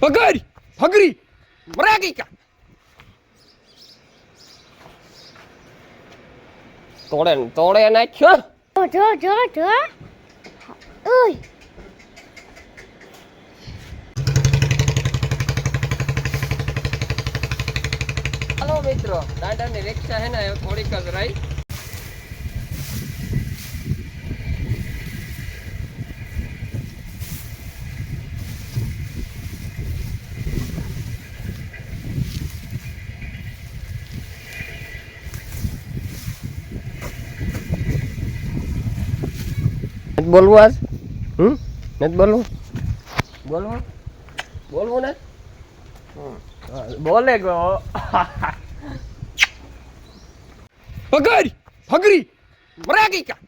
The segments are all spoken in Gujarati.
પકડ ફગરી મરા ગઈ કા તોડે ને તોડે નાખ્યો જો જો જો ઓય હાલો મિત્રો. દાદાની રિક્ષા હે ને થોડીક જ રહી. નથી બોલવું આજ? હમ? નથી બોલવું? બોલવું? બોલવું ને? બોલે ગો. પકડ ફગરી મરા ગઈ કા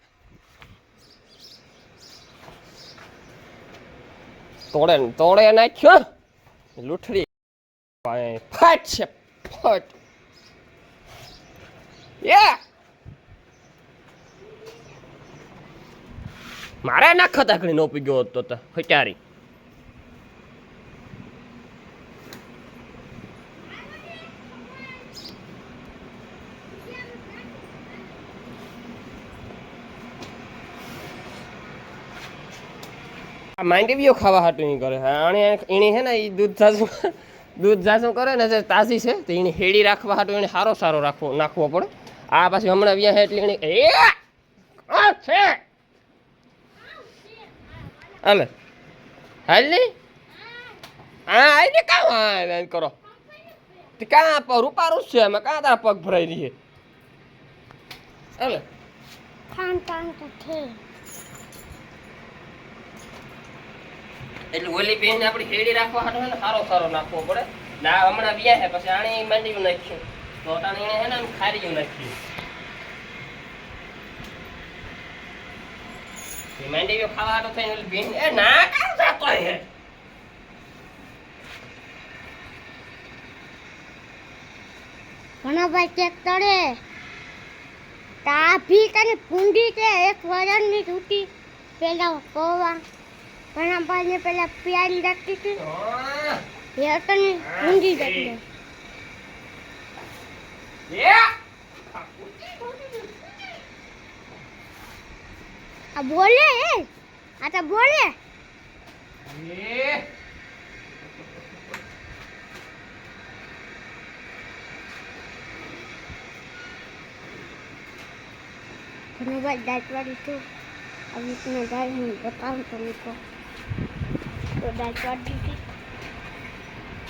તોડે તોડે નાખ્યો. લૂઠડી ફાટ છે ફાટ. યા મારે નાખો તાકડી નો પી ગયો હતો હચારી માંડવીઓ ખાવા હાટું કરે. હા એણે છે ને એ દૂધ સાસુ દૂધ સાસુ કરે ને જે તાસી છે, તો એને હેડી રાખવા હાટું એને સારો સારો રાખવો નાખવો પડે. આ પાછી હમણાં વ્યા એટલે એને છે! હાલે. હાલની? હા આઈને કામ હા કરો. કાં પર રૂપારું છે અમે કાં તારા પગ ભરાઈ રહીએ હાલે. છે. એટલે ઓલી બેન આપણી હેડી રાખવા હાટો ને સારો સારો નાખવો પડે. ના હમણાં વ્યા હે પછી આણી માંડ્યું નાખ્યું. તો અટાણે એને હે ને આમ ખારીયું નાખ્યું. એ માંડવીઓ ખાવા હાટો થઈને ઓલી બેન એ ના કામ જાતો હે ઘણા ભાઈ ચેક તળે તાભી તને પૂંડી છે એક વરણની તૂટી પેલા કોવા ઘણા ભાઈને પેલા પ્યારી રાખતી હતી. એ તને પૂંડી જતી એ આ બોલે? એ આ તો બોલે. ઘણા ભાઈ દાંતવાળી તો આવી રીતના જાય હું બતાવું તો. તો દાંતવાળી હતી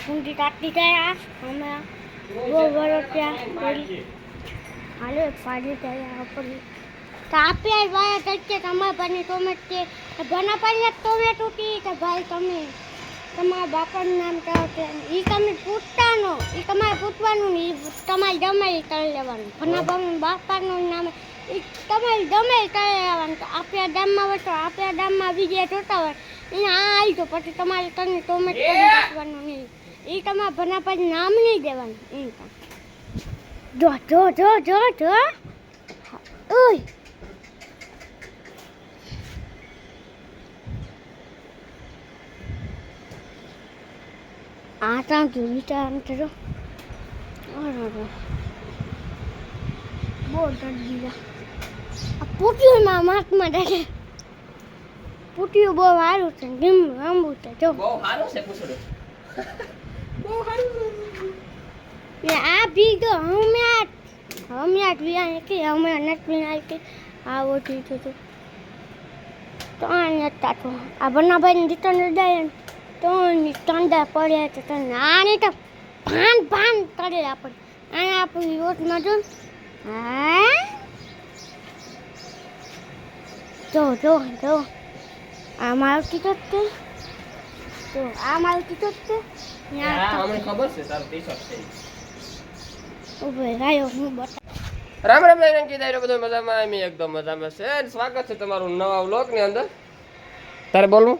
પૂંડી કાઢતી જાય આ. અમે બહુ વરસ ત્યાં હાલે, પાડી જાય આ તો વાયા તરીકે તમારા ભાઈની ટોમેટ તો ઘણા ભાઈને ટોમેટ તૂટી કે ભાઈ તમે તમારા બાપાનું નામ કહો કે એ તમે પૂછતા નો એ તમારે પૂછવાનું ને એ તમારે ગમે એ કરી લેવાનું. ઘણા ભાઈ બાપાનું નામ એ તમારે ગમે કરી લેવાનું. તો આપણા ગામમાં હોય તો આપણા ગામમાં બીજે જોતા હોય એને આ આવી તો પછી તમારે તને ટોમેટ કરી નાખવાનું નહીં એ તમારા ભના પછી નામ નહીં દેવાનું. એ જો જો જો જો જો. ઓય! બહુ ડરી ગયા આ પૂટ્યુંમાં માથમાં ડરે પૂટ્યું બહુ સારું છે ગીમ લાંબુ છે જો બહુ સારું છે પૂછડું બહુ સારું ને આ ભી તો હમણાં જ- હમણાં જ વિયા કે હમણાં નથી આવી કે આવો થઈ ગયો તો તો આ તો આ બનાભાઈ ને જાય ને તો ટંડા પડ્યા તો નાની આને તો ભાન ભાન કરે આપણે. અને આપણી રોટમાં જો. હા? જો જો જો. આમ આવતી તો જ તે જ તે. હા ત્યાં ખબર છે તારું ટી શર્ટ છે. ઊભો રહ્યો હું બતા રામ રામ લઈને કીધા બધો મજામાં? એમ એકદમ મજામાં છે. સ્વાગત છે તમારું નવા વ્લોગ અંદર. તારે બોલવું?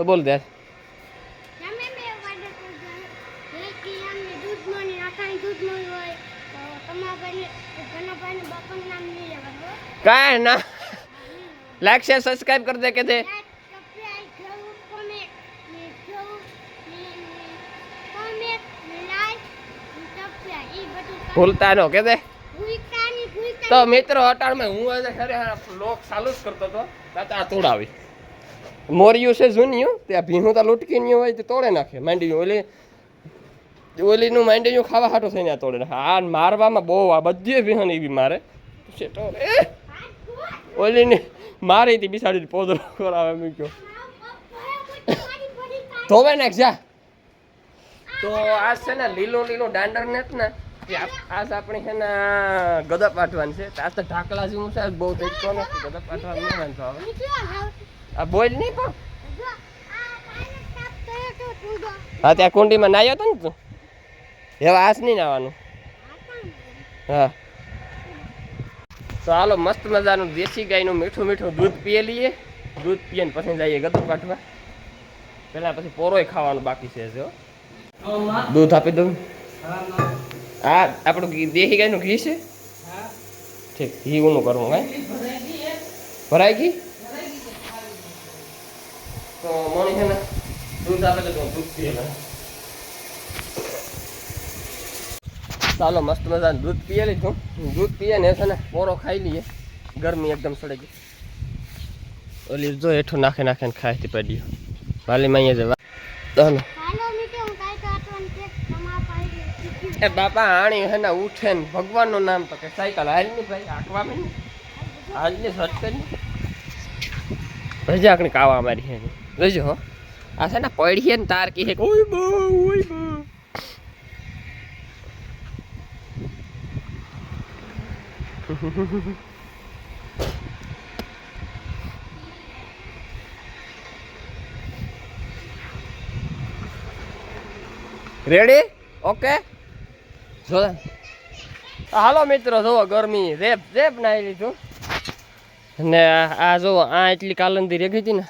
તો બોલ દે. કાંઈ ના. લાઈક શેર સબસ્ક્રાઈબ કરી દે કે દે ભૂલતા નો કે દે તો મિત્રો અટાણમાં હું લોક ચાલુ જ કરતો હતો. તાતા તોડાવી મોરિયું છે જૂનિયું ત્યાં ભીનું તો નહીં હોય તો તોડે નાખે. માંડ્યું ઓલી, ઓલીનું માંડ્યું ખાવા હાટો થઈને તોડે નાખે. આ મારવામાં બહુ આ બધી ભીહન એવી મારે. તો ઓલીને મારી હતી બિસાડી પોદરો કરાવે મૂક્યો ધોવે નાખ, જા. તો આ છે ને લીલો લીલો દાંડર ને ને આપ- આજ આપણે છે ને ગદપ વાટવાની છે. આજ તો ઢાકલા જેવું છે બહુ દેખતો નથી ગદપ પાઠવાનું નહીં વાંધો આવે. આ બોલ નહીં પણ. હા ત્યાં કુંડીમાં નાહ્યો હતો ને તું? હવે આસ નહીં નાવાનું. હા. તો હાલો મસ્ત મજાનું દેશી ગાયનું મીઠું મીઠું દૂધ પીએ લઈએ. દૂધ પીએ ને પછી જઈએ ગદપ પાઠવા. પહેલાં પછી પોરોય ખાવાનું બાકી છે જો દૂધ આપી દઉં. આ આપણું દેહી ગાયનું ઘી છે? ઠીક ઘી ઓનું કરવું કાંઈ ભરાય ઘી? તો મણી છે ને દૂધ આપે તો દૂધ પીએ ચાલો મસ્ત મજાનું દૂધ પીએ લીધું. દૂધ પીએ ને છે ને પોરો ખાઈ લઈએ. ગરમી એકદમ સડે ગઈ. ઓલી જો હેઠું નાખે નાખે ને ખાય તે પડી વાલીમાં અહીંયા જવા. ચાલો. એ બાપા, આણી હે ને ઉઠે ને. ભગવાનનું નામ તો કે સાયકલ. હાલની ભાઈ આંકવા મેં હાલની સટ કરી ભજા આકણી કાવા મારી હે જોજો આ છે ને પડી ને તાર કે ઓય બો ઓય બો. રેડી ઓકે જો હાલો મિત્રો, જુઓ ગરમી, રેપ રેપ નાઈ લીધું ને આ જો આ એટલી કાલંદી રેગી હતી ને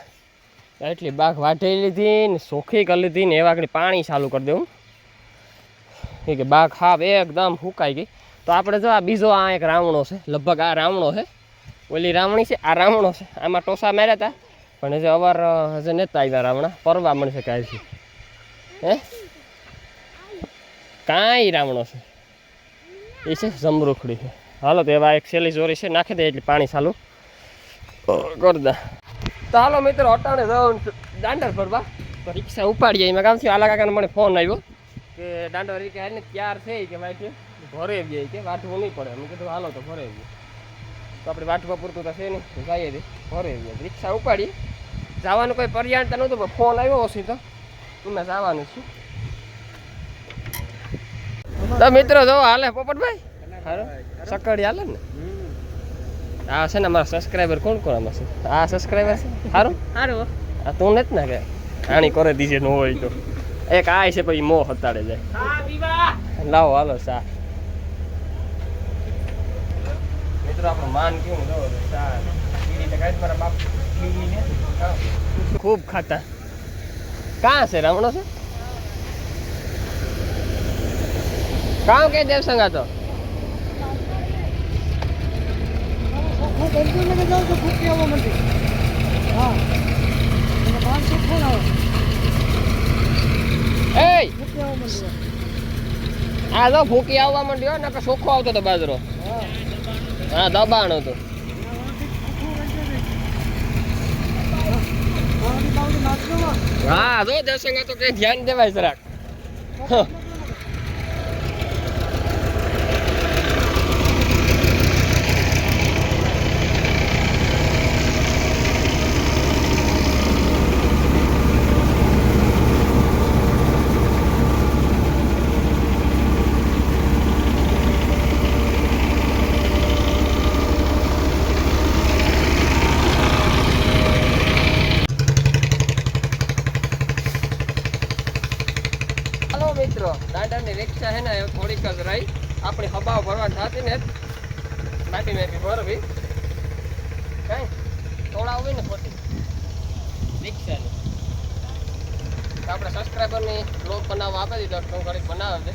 એટલી બાઘ વાઢી લીધી ને, સોખી કરી લીધી ને, એવા પાણી ચાલુ કરી દઉં. એ કે બાઘ હાફ એકદમ ફૂંકાઈ ગઈ. તો આપણે જો આ બીજો આ એક રાવણો છે, લગભગ આ રાવણો છે. ઓલી રાવણી છે, આ રાવણો છે, આમાં ટોસા માર્યા હતા પણ હજી અવાર હજી નતા આવ્યા રાવણા પરવા મળશે કાંઈ હે? કાંઈ રાવણો છે. એ છે જમરૂખડી છે. હાલો, તો એવા એક સેલી ચોરી છે, નાખી દે એટલે પાણી ચાલુ. કરદા તો હાલો મિત્રો, અટાણે જાઉં દાંડર ફરવા તો રિક્ષા ઉપાડીએ, એમાં કામથી આલા કાકાને મને ફોન આવ્યો કે દાંડો રી કે હાલને ત્યાર છે કે ભાઈ કે ઘરે જઈએ કે વાટવું નહીં પડે. મેં કીધું, હાલો, તો ઘરે જઈએ તો આપણે વાટવા પૂરતું તો છે નહીં જઈએ દે ઘરે જઈએ રિક્ષા ઉપાડીએ. જવાનું કોઈ પર્યાણતા નહોતું, પણ ફોન આવ્યો હશે તો. એમાં જવાનું છું. તો મિત્રો જો હાલે પોપટભાઈ? હારો. સકડી હાલે ને? આ છે ને મારા સબસ્ક્રાઈબર કોણ કોણ આમાં છે? આ સબસ્ક્રાઈબર છે? સારું સારું આ તું નથી ને કે? આણી કરે દીજે ન હોય તો. એક આ છે પછી મોહ હતાડે જાય. લાવો હાલો સા મિત્રો આપણું માન કેવું. ખૂબ ખાતા. કાં છે રમણો છે કાં કે દેવ સંગા તો હું ગંજુનગર જાઉં તો ભૂખી આવવા માંડી હા અને પાંચસો ફોન આવે એ ભૂખી આવવા તો? આ તો ફૂકી આવવા માંડ્યો ને કે સોખો આવતો હતો બાજરો. હા, દબાણ હતું. હા, જો દેવસંગા તો કઈ ધ્યાન દેવાય જરાક હા. હાલો મિત્રો દાંડાની રિક્ષા છે ને એ થોડીક જ રહી આપણી હબાવ ભરવાની થતી ને માટી માટી ભરવી કઈ તોડાવવી ને ખોટી રિક્ષાની તો આપણે સબસ્ક્રાઈબરની બ્લોગ દીધો ઘડીક બનાવે છે.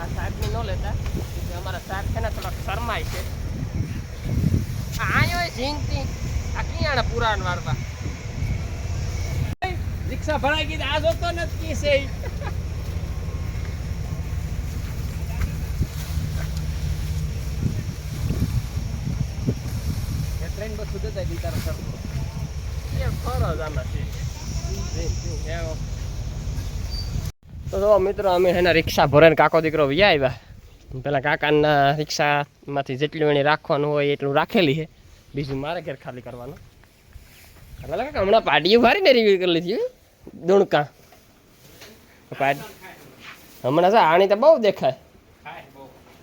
આ શાકની ન લેતા અમારા શાક છે ને થોડાક શરમાય છે. આયો ઝીંકતી આ કિયાણા પુરાણ વાળવા. રિક્ષા ભરાઈ ગઈ, આ જોતો નથી છે ટ્રેન બધું જતા બિચારો સરખો. એ ફરો જ આમાંથી એવો. તો જો મિત્રો અમે એના રિક્ષા ભરાઈને કાકો દીકરો વ્યા આવ્યા. પેલા કાકાના રિક્ષામાંથી જેટલું એને રાખવાનું હોય એટલું રાખેલી છે. બીજું મારે ઘેર ખાલી કરવાનું. એટલે કાકા હમણાં પાડીઓ ભારીને રિવ્યુ કરી લીધી. દુણકા. પાડી. હમણાં છે આણી તો બહુ દેખાય.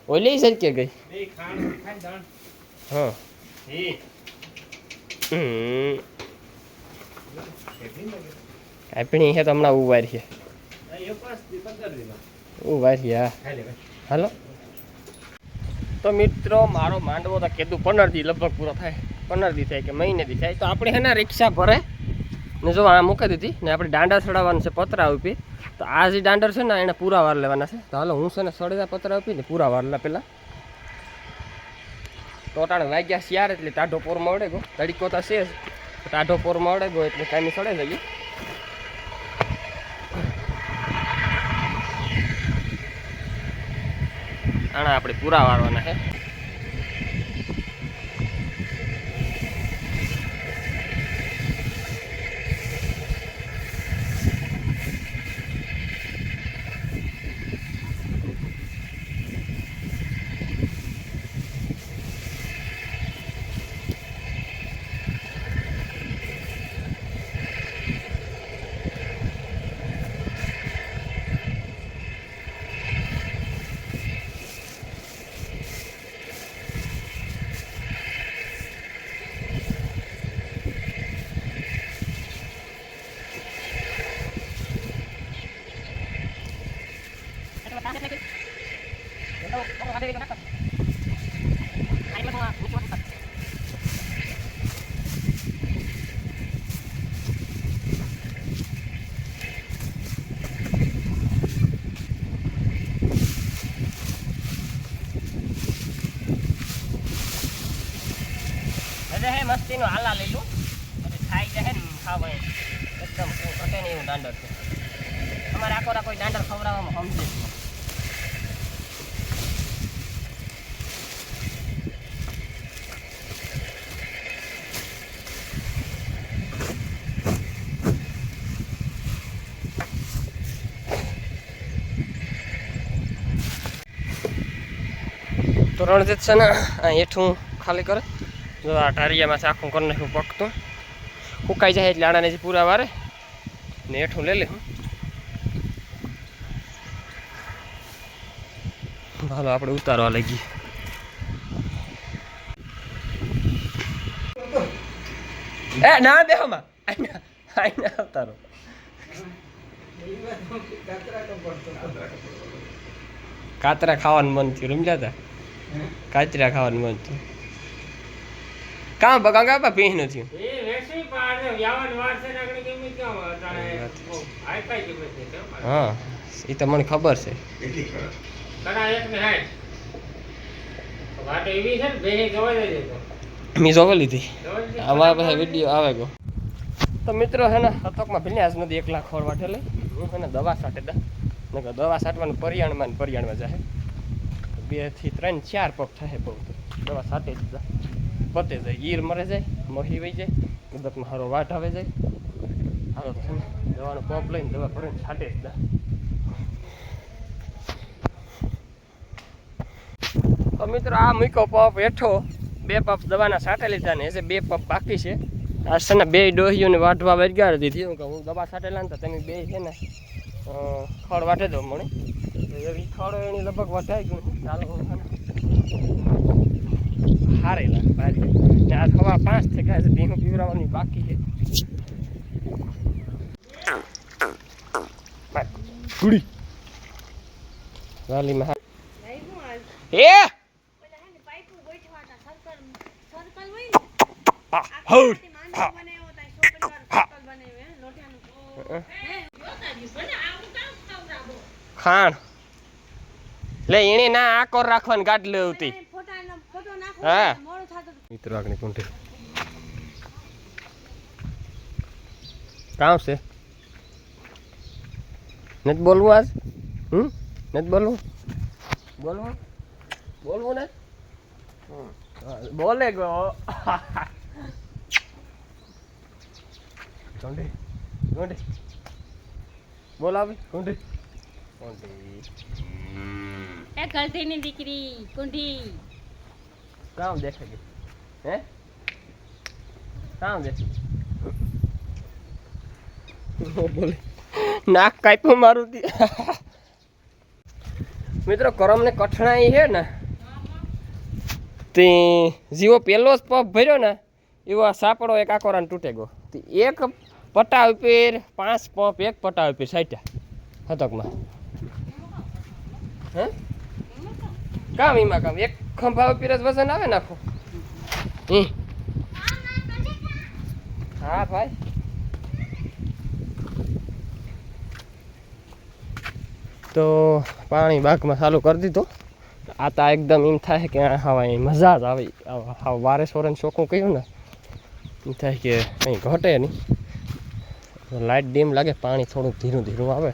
ઓલી સરકે ગઈ? હા. હમ. કાપણી છે તો હમણાં ઉવાર છે ઉવાર છે હાલો તો મિત્રો મારો માંડવો તો કીધું પંદર દી લગભગ પૂરો થાય. પંદર દી થાય કે મહિને દી થાય. તો આપણે એના રિક્ષા ભરે. ને જો આ મૂકી દીધી ને આપણે દાંડા સડાવવાનું છે પતરા ઉપી. તો આ જે દાંડર છે ને એને પૂરા વાર લેવાના છે. તો હાલો હું છે ને સડેલા પતરા ઉપી ને પૂરા વાર લે પહેલાં તો ટાણે વાગ્યા શિયાર એટલે ટાઢો પોરમાં મળે ગયો તડીકો તો છે ટાઢો પોરમાં અડે ગયો એટલે કાંઈ સડે જઈએ. આણા આપણે પૂરા વારવાના છે એટલે હે મસ્તીનું હાલા લઈ લો પછી ખાઈ જાય ને ખાવા એકદમ ઘટે નહીં એવું દાંડર છે અમારે આખો કોઈ દાંડર ખવડાવવામાં સમજે જ નહીં. તો રણજીત છે ને આ હેઠું ખાલી કરે જો આ ઢારિયામાં આખું કરી નાખ્યું પકતું. સુકાઈ જાય એટલે આણાને જે પૂરા વારે. ને હેઠું લઈ લે. હાલો આપણે ઉતારવા લાગીએ. એ ના દેવામાં આઈના ઉતારો કાતરા ખાવાનું મન થયું. રમજાતા? કાતરા ખાવાનું મન થયું. કામ બગા કાપા પીહ નથી એ વેસી પાડે યાવન વાર છે ને આગળ કેમ કેમ હાઈ ફાઈ કે છે હા એ તો મને ખબર છે. કડા એક ને હાઈ વાટ એવી છે ને બે જવા દે મેં જોવા લીધી. અમારા પાસે વીડિયો આવે ગયો. તો મિત્રો હે ને હતકમાં ભીલ્યાસ નથી એક લાખ ખોર વાટે લઈ હું હે ને દવા સાટે દા. નકર દવા સાટવાનું પરિયાણમાં ને પરિયાણમાં જાય બેથી ત્રણ ચાર પગ થાય બહુ દવા સાટે જ દા. પતે જાય ઈર મરે જાય, મહી વહી જાય ઉદકમાં સારો વાટ આવે જાય. હારો તો દવાનો પોપ લઈને દવા ભરીને છાંટે જ તો મિત્રો આ મૂક્યો પપ હેઠો, બે પપ દવાના સાટે લીધા ને એ બે પપ બાકી છે. આ છે ને બે ડોહીઓને વાટવા વળગાડી દીધી. હું દવા છાંટેલા ને તો તમે બે છે ને ખડ વાટે દો મને. એવી ખડ એની લગભગ વટાઈ ગયું ચાલો હારેલા. ભારી ને આ થવા પાંચ થઈ ગયા છે ભીનું પીવડાવવાની બાકી છે. ગુડી. વાલી હા. ભાઈ હું. આ એ ખાણ. લે એને ના આકોર રાખવાની ગાડી લેવતી હા. મિત્રો આગળ કુંઠી. કામ છે નથી બોલવું આજ? હમ? નથી બોલવું? બોલવું? બોલવું ને? બોલે ગો. ગોંડી ગોંડી બોલાવી ગોંડી ગોંડી એ ગળધીની દીકરી કુંઢી. કામ દેખે ગઈ હે? કામ દેખે બોલે નાક કાપ્યું મારું મિત્રો, કરમને કઠણાઈ છે ને? તે જીવો પહેલો જ પગ ભર્યો ને, એવો સાપડો એક આકોરાને તૂટે ગયો. એક પટા ઉપર પાંચ પંપ એક પટા ઉપર સાઈટા હતકમાં. હે? કામ એમાં કામ. એક ખંભા ઉપર જ વજન આવે નાખો હમ. હા ભાઈ. તો પાણી બાગમાં ચાલુ કરી દીધું. આ તો એકદમ એમ થાય કે હવે મજા જ આવી. હાવ વારે સોરન ચોખ્ખું કહ્યું ને એમ થાય કે કંઈ ઘટે નહીં. લાઇટ ડીમ લાગે પાણી થોડુંક ધીરું ધીરું આવે.